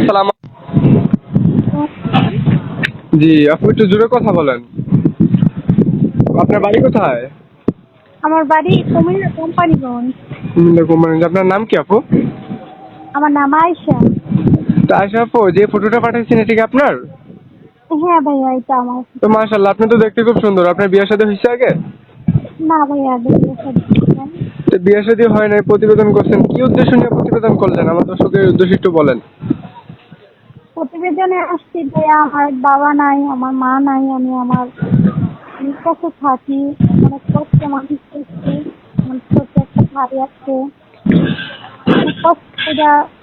আসসালাম জি আপু একটু জোরে কথা বলেন। আপনার বাড়ি কোথায়? আমার বাড়ি কুমিল্লা কোম্পানিগঞ্জ কুমিল্লা কোম্পানি আপনার নাম কি আপু? আমার নাম আয়শা। তো আশা আপু যে ফটোটা পাঠাচ্ছেন এটা কি আপনার? হ্যাঁ ভাইয়া এটা আমার। তো মাশাল্লাহ আপনি তো দেখতে খুব সুন্দর। আপনার বিয়ে সাথে হয়েছে আগে? না ভাইয়া দেখলে সব তো বিয়ে সাথে হয় নাই প্রতিবেদন করছেন। কি উদ্দেশ্য নিয়ে প্রতিবেদন করলেন? আমার দর্শকের উদ্দেশ্য একটু বলেন। প্রতিবেদনে আসছি যে আমার বাবা নাই আমার মা নাই আমি আমার কাছে থাকি অনেক কষ্টে মানুষ করছি আমার একটা ভাই আছে।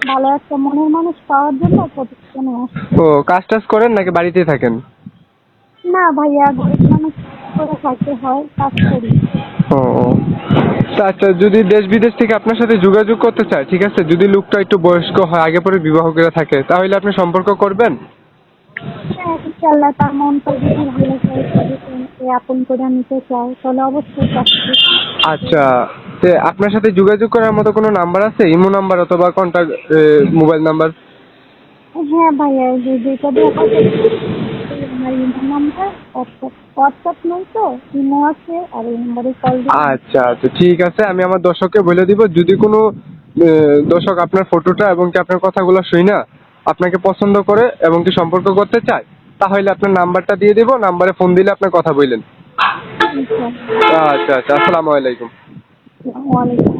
ভালো একটা মনের মানুষ পাওয়ার জন্য প্রতিবেদনে আসছি। ও কাজ টাজ করেন নাকি বাড়িতে থাকেন? না ভাইয়া গরিব মানুষ করে থাকতে হয় কাজ করি। ও। আচ্ছা যদি দেশ বিদেশ থেকে আপনার সাথে যোগাযোগ করতে চায় ঠিক আছে যদি লোকটা একটু বয়স্ক হয় আগে পরে বিবাহ করে থাকে তাহলে আপনি সম্পর্ক করবেন? হ্যাঁ ইনশাল্লাহ তার মনটা যদি ভালো আপন করে নিতে চায় তাহলে অবশ্যই আচ্ছা তে আপনার সাথে যোগাযোগ করার মতো কোনো নাম্বার আছে? ইমো নাম্বার অথবা কন্ট্যাক্ট মোবাইল নাম্বার? হ্যাঁ ভাইয়া দিয়ে আমার ইমো নাম্বার হোয়াটসঅ্যাপ হোয়াটসঅ্যাপ নেই তো ইমো আছে আর এই নাম্বারে কল আচ্ছা আচ্ছা ঠিক আছে আমি আমার দর্শককে বলে দিব যদি কোনো দর্শক আপনার ফটোটা এবং কি আপনার কথাগুলো শুই না আপনাকে পছন্দ করে এবং কি সম্পর্ক করতে চায় তাহলে আপনার নাম্বারটা দিয়ে দিব নাম্বারে ফোন দিলে আপনার কথা বললেন। আচ্ছা। আচ্ছা আসসালামু আলাইকুম। ওয়ালাইকুম।